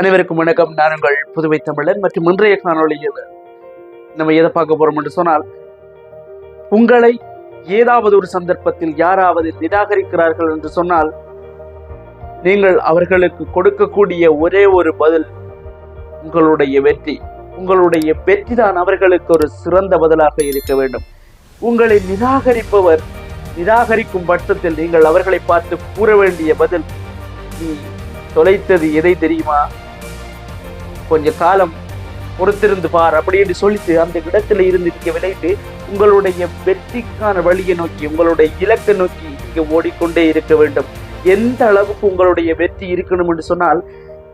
அனைவருக்கும் வணக்கம். நான் உங்கள் புதுவை தமிழன் மற்றும் இன்றைய காணொலியில் நம்ம எதை பார்க்க போறோம் என்று சொன்னால் உங்களை ஏதாவது ஒரு சந்தர்ப்பத்தில் யாராவது நிராகரிக்கிறார்கள் என்று சொன்னால் நீங்கள் அவர்களுக்கு கொடுக்கக்கூடிய ஒரே ஒரு பதில் உங்களுடைய வெற்றி. உங்களுடைய வெற்றி தான் அவர்களுக்கு ஒரு சிறந்த பதிலாக இருக்க வேண்டும். உங்களை நிராகரிப்பவர் நிராகரிக்கும் பட்சத்தில் நீங்கள் அவர்களை பார்த்து கூற வேண்டிய பதில் நீ தொலைத்தது எதை தெரியுமா? கொஞ்ச காலம் பொறுத்திருந்து பார் அப்படின்னு சொல்லிட்டு அந்த இடத்துல இருந்து நீங்க விளையிட்டு உங்களுடைய வெற்றிக்கான வழியை நோக்கி உங்களுடைய இலக்கை நோக்கி நீங்க ஓடிக்கொண்டே இருக்க வேண்டும். எந்த அளவுக்கு உங்களுடைய வெற்றி இருக்கணும் என்று சொன்னால்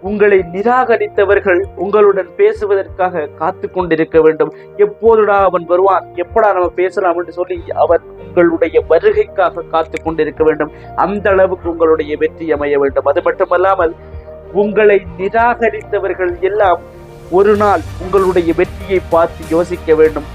உங்களை நிராகரித்தவர்கள் உங்களுடன் பேசுவதற்காக காத்து கொண்டிருக்க வேண்டும். எப்போதுடா அவன் வருவான் எப்படா நம்ம பேசலாம் என்று சொல்லி அவன் உங்களுடைய வருகைக்காக காத்து கொண்டிருக்க வேண்டும். அந்த அளவுக்கு உங்களுடைய வெற்றி அமைய வேண்டும். அது மட்டுமல்லாமல் உங்களை நிராகரித்தவர்கள் எல்லாம் ஒரு நாள் உங்களுடைய வெற்றியை பார்த்து யோசிக்க வேண்டும்.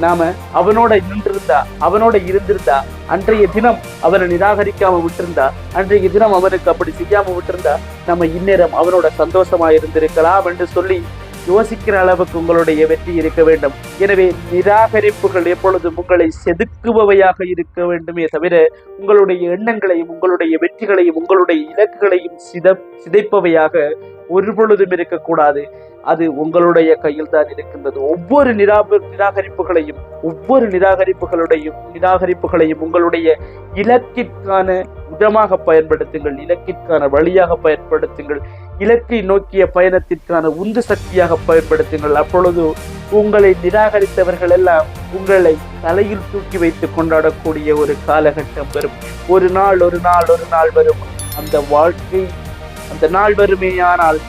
நாம அவனோட நின்றிருந்தா அவனோட இருந்திருந்தா அன்றைய தினம் அவனை நிராகரிக்காம விட்டிருந்தா அன்றைய தினம் அவனுக்கு அப்படி செய்யாம விட்டிருந்தா நம்ம இந்நேரம் அவனோட சந்தோஷமா இருந்திருக்கலாம் என்று சொல்லி யோசிக்கிற அளவுக்கு உங்களுடைய வெற்றி இருக்க வேண்டும். எனவே நிராகரிப்புகள் எப்பொழுதும் உங்களை செதுக்குபவையாக இருக்க வேண்டுமே தவிர உங்களுடைய எண்ணங்களையும் உங்களுடைய வெற்றிகளையும் உங்களுடைய இலக்குகளையும் சித சிதைப்பவையாக ஒரு பொழுதும் இருக்கக்கூடாது. அது உங்களுடைய கையில் தான் இருக்கின்றது. ஒவ்வொரு நிராப நிராகரிப்புகளையும் ஒவ்வொரு நிராகரிப்புகளுடையும் நிராகரிப்புகளையும் உங்களுடைய இலக்கிற்கான இடமாக பயன்படுத்துங்கள் இலக்கிற்கான வழியாக பயன்படுத்துங்கள். இலக்கை நோக்கிய பயணத்திற்கான உந்து சக்தியாக பயன்படுத்துங்கள். அப்பொழுது உங்களை நிராகரித்தவர்கள் எல்லாம் உங்களை தலையில் தூக்கி வைத்து கொண்டாடக்கூடிய ஒரு காலகட்டம் வரும். ஒரு நாள் ஒரு நாள் ஒரு நாள் வரும். அந்த வாழ்க்கை அந்த நாள் வருமேயானால்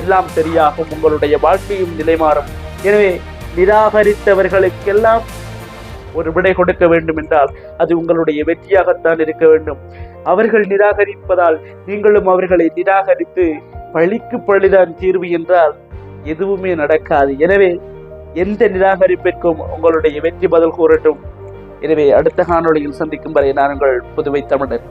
எல்லாம் சரியாகும். உங்களுடைய வாழ்க்கையும் நிலைமாறும். எனவே நிராகரித்தவர்களுக்கெல்லாம் ஒரு விடை கொடுக்க வேண்டும் என்றால் அது உங்களுடைய வெற்றியாகத்தான் இருக்க வேண்டும். அவர்கள் நிராகரிப்பதால் நீங்களும் அவர்களை நிராகரித்து பழிக்கு பழிதான் தீர்வு என்றால் எதுவுமே நடக்காது. எனவே எந்த நிராகரிப்பிற்கும் உங்களுடைய வெற்றி பதில் கூறட்டும். எனவே அடுத்த காணொளியில் சந்திக்கும் வரை நான் உங்கள் புதுவை தமிழர்.